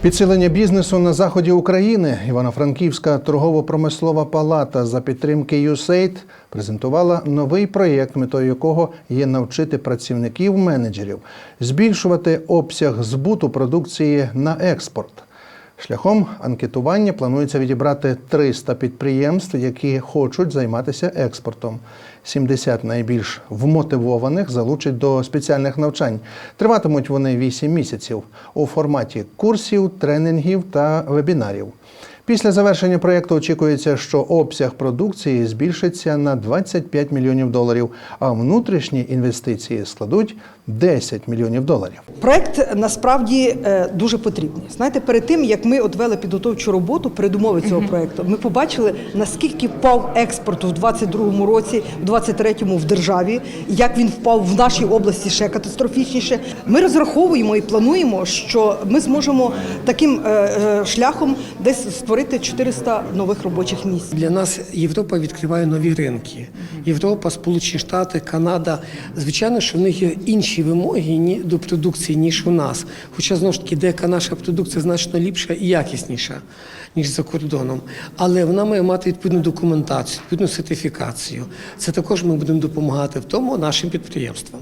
Підсилення бізнесу на заході України Івано-Франківська торгово-промислова палата за підтримки USAID презентувала новий проєкт, метою якого є навчити працівників менеджерів збільшувати обсяг збуту продукції на експорт. Шляхом анкетування планується відібрати 300 підприємств, які хочуть займатися експортом. 70 найбільш вмотивованих залучать до спеціальних навчань. Триватимуть вони 8 місяців у форматі курсів, тренінгів та вебінарів. Після завершення проєкту очікується, що обсяг продукції збільшиться на 25 мільйонів доларів, а внутрішні інвестиції складуть 10 мільйонів доларів. Проект насправді е, дуже потрібний. Знаєте, перед тим як ми от вели підготовчу роботу, передумови цього проекту, ми побачили наскільки впав експорт у 22-му році, в 23-му в державі, як він впав в нашій області ще катастрофічніше. Ми розраховуємо і плануємо, що ми зможемо таким е, е, шляхом десь створити 400 нових робочих місць. Для нас Європа відкриває нові ринки. Європа, Сполучені Штати, Канада. Звичайно, що в них є інші вимоги до продукції, ніж у нас. Хоча знову ж таки, деяка наша продукція значно ліпша і якісніша, ніж за кордоном. Але вона має мати відповідну документацію, відповідну сертифікацію. Це також ми будемо допомагати в тому нашим підприємствам.